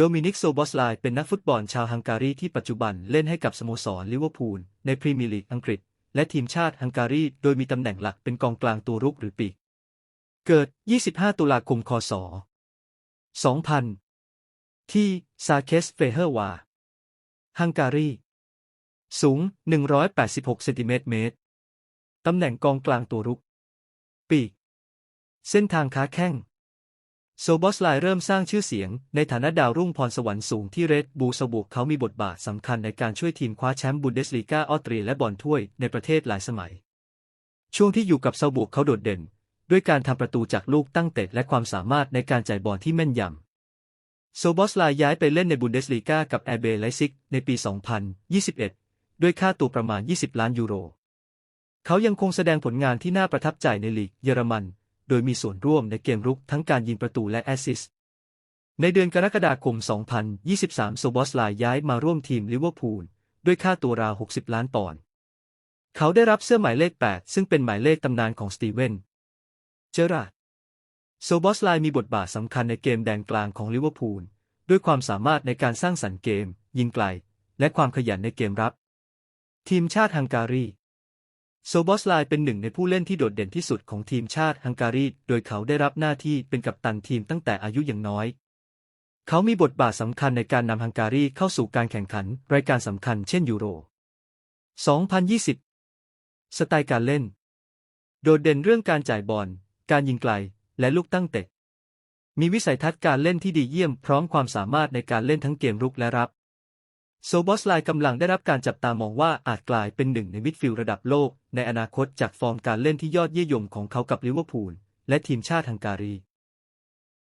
โดมินิกโซบอสไลเป็นนักฟุตบอลชาวฮังการีที่ปัจจุบันเล่นให้กับสโมสรลิเวอร์พูลในพรีเมียร์ลีกอังกฤษ และทีมชาติฮังการี โดยมีตำแหน่งหลักเป็นกองกลางตัวรุกหรือปีก เกิด 25 ตุลาคม คศ 2000 ที่ซาเคสเฟเฮอร์วา ฮังการี สูง 186 เซนติเมตรเมตร ตำแหน่งกองกลางตัวรุก ปีก เส้นทางค้าแข้ง โซบอสไลเริ่มสร้างชื่อเสียง ในฐานะดาวรุ่งพรสวรรค์สูงที่เรดบูสบุกเขามีบทบาทสำคัญในการช่วยทีมคว้าแชมป์บุนเดสลีกาออสเตรียและบอลถ้วยในประเทศหลายสมัย ช่วงที่อยู่กับเซาบุกเขาโดดเด่น ด้วยการทำประตูจากลูกตั้งเตะและความสามารถในการจ่ายบอลที่แม่นยำโซบอสไลย้ายไปเล่นในบุนเดสลีกากับแอร์เบไลซิกในปี 2021 ด้วยค่าตัวประมาณ 20 ล้านยูโร เขายังคงแสดงผลงานที่น่าประทับใจในลีกเยอรมัน โดยมีส่วนร่วมในเกมรุกทั้งการยิงประตูและแอสซิสต์ ในเดือนกรกฎาคม 2023 โซบอสไลย้ายมาร่วมทีมลิเวอร์พูลด้วยค่าตัวราว 60 ล้านปอนด์เขาได้รับเสื้อหมายเลข 8 ซึ่งเป็นหมายเลขตำนานของสตีเวน เจอราร์ดโซบอสไลมีบทบาทสำคัญในเกมแดนกลางของลิเวอร์พูลด้วยความสามารถในการสร้างสรรค์เกม ยิงไกล และความขยันในเกมรับ ทีมชาติฮังการี โซบอสไลเป็นหนึ่งในผู้เล่นที่โดดเด่นที่สุดของทีมชาติฮังการี โดยเขาได้รับหน้าที่เป็นกัปตันทีมตั้งแต่อายุยังน้อย เขามีบทบาทสำคัญในการนำฮังการีเข้าสู่การแข่งขัน รายการสำคัญเช่นยูโร 2020 สไตล์การเล่น โดดเด่นเรื่องการจ่ายบอล การยิงไกล และลูกตั้งเตะ มีวิสัยทัศน์การเล่นที่ดีเยี่ยมพร้อมความสามารถในการเล่นทั้งเกมรุกและรับ โซบอสไลกำลังได้รับการจับตามองว่าอาจกลายเป็นหนึ่งในมิดฟิลด์ระดับโลก ในอนาคตจากฟอร์มการเล่นที่ยอดเยี่ยมของเขากับลิเวอร์พูลและทีมชาติฮังการี